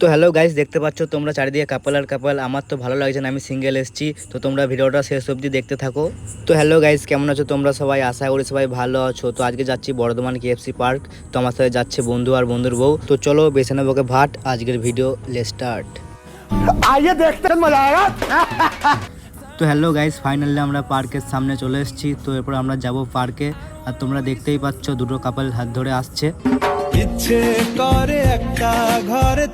তো hello guys দেখতে পাচ্ছ তোমরা চারিদিকে কাপাল আর কাপাল আমার তো ভালো লাগছে না আমি সিঙ্গেল এসেছি। তো তোমরা ভিডিওটা শেষ অবধি দেখতে থাকো। তো হ্যালো গাইস কেমন আছো তোমরা সবাই? আশা করি সবাই ভালো আছো। তো আজকে যাচ্ছি বর্ধমান কেএফসি পার্ক তো আমার সাথে যাচ্ছে বন্ধু আর বন্ধুর বউ। তো চলো বেছে নেবোকে ভাট আজকের ভিডিও লে স্টার্ট আইয়ে দেখতে তো হ্যালো গাইস ফাইনালি আমরা পার্কের সামনে চলে এসেছি। তো এরপর আমরা যাব পার্কে আর তোমরা দেখতেই পাচ্ছ দুটো কাপাল হাত ধরে আসছে। ইচ্ছে করে একটা ঘরে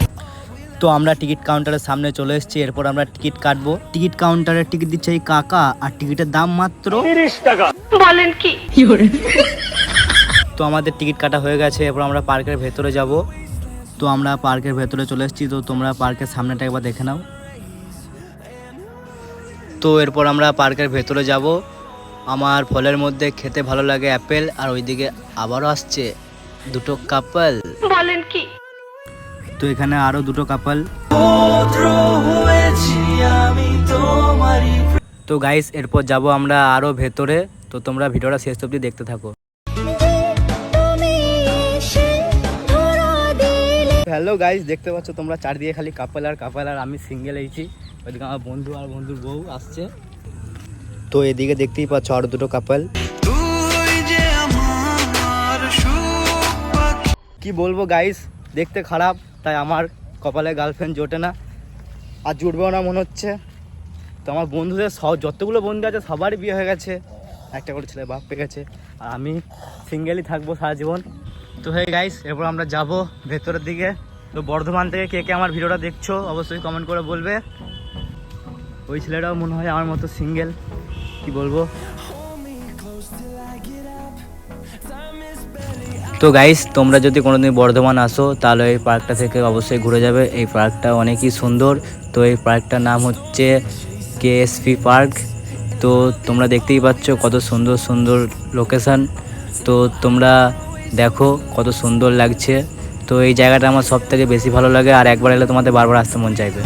তো আমরা টিকিট কাউন্টারের সামনে চলে এসেছি এরপর আমরা টিকিট কাটবো। টিকিট কাউন্টারের টিকিট দিচ্ছে এই কাকা আর টিকিটের দাম মাত্র বলেন কি? তো আমাদের টিকিট কাটা হয়ে গেছে এরপর আমরা পার্কের ভেতরে যাব। তো আমরা পার্কের ভেতরে চলে এসেছি তো তোমরা পার্কের সামনেটা একবার দেখে নাও। তো এরপর আমরা পার্কের ভেতরে যাব। আমার ফলের মধ্যে খেতে ভালো লাগে অ্যাপেল আর ওইদিকে আবারও আসছে দুটো কাপল। বলেন কি? তো এখানে আরও দুটো কাপল তো গাইস এরপর যাব আমরা আরও ভেতরে। তো তোমরা ভিডিওটা শেষ অবধি দেখতে থাকো। হ্যালো গাইস দেখতে পাচ্ছ তোমরা চারদিকে খালি কাপল আর কাপল আর আমি সিঙ্গেল এইছি। ওইদিকে আমার বন্ধু আর বন্ধুর বউ আসছে। তো এদিকে দেখতেই পাচ্ছ আরও দুটো কাপল কি বলব গাইস দেখতে খারাপ, তাই আমার কপালে গার্লফ্রেন্ড জোটে না। আর জুটবেও না মনে হচ্ছে। তো আমার বন্ধুদের সব, যতগুলো বন্ধু আছে, সবারই বিয়ে হয়ে গেছে। একটা করে ছেলে বাপ পেয়ে গেছে। আর আমি সিঙ্গেলই থাকব সারা জীবন। তো হয়ে গাইস এরপর আমরা যাব ভেতরের দিকে। তো বর্ধমান থেকে কে কে আমার ভিডিওটা দেখছ, অবশ্যই কমেন্ট করে বলবে। ওই ছেলেটাও মনে হয় আমার মতো সিঙ্গেল কি বলব? তো গাইস তোমরা যদি কোনোদিন বর্ধমান আসো তাহলে এই পার্কটা থেকে অবশ্যই ঘুরে যাবে। এই পার্কটা অনেকই সুন্দর। তো এই পার্কটার নাম হচ্ছে কেএসপি পার্ক তো তোমরা দেখতেই পাচ্ছ কত সুন্দর সুন্দর লোকেশন তো তোমরা দেখো কত সুন্দর লাগছে। তো এই জায়গাটা আমার সব থেকে বেশি ভালো লাগে আর একবার এলে তোমাদের বারবার আসতে মন চাইবে।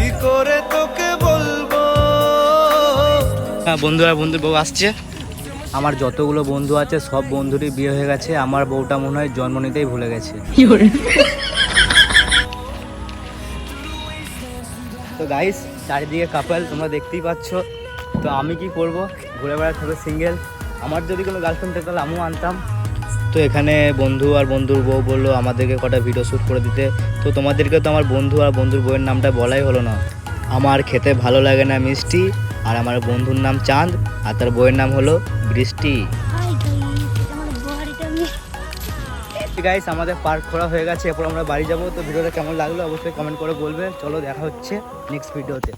হ্যাঁ বন্ধুরা বন্ধু বউ আসছে। আমার যতগুলো বন্ধু আছে সব বন্ধুরই বিয়ে হয়ে গেছে। আমার বউটা মনে হয় জন্ম নিতেই ভুলে গেছে। তো গাইস চারিদিকে কাপল তোমরা দেখতেই পাচ্ছ। তো আমি কি করব? ঘুরে বেড়া থাকবে সিঙ্গেল আমার যদি কোনো গার্লফ্রেন্ড থাকতো তাহলে আমিও আনতাম। তো এখানে বন্ধু আর বন্ধুর বউ বলল আমাদেরকে কটা ভিডিও শ্যুট করে দিতে। তো তোমাদেরকে তো আমার বন্ধু আর বন্ধুর বউয়ের নামটা বলাই হলো না। আমার খেতে ভালো লাগে না মিষ্টি। আর আমার বন্ধুর নাম চাঁদ আর তার বইয়ের নাম হলো বৃষ্টি। গাইস আমাদের পার্ক খোলা হয়ে গেছে এরপর আমরা বাড়ি যাব। তো ভিডিওটা কেমন লাগল অবশ্যই কমেন্ট করে বলবে। চলো দেখা হচ্ছে নেক্সট ভিডিওতে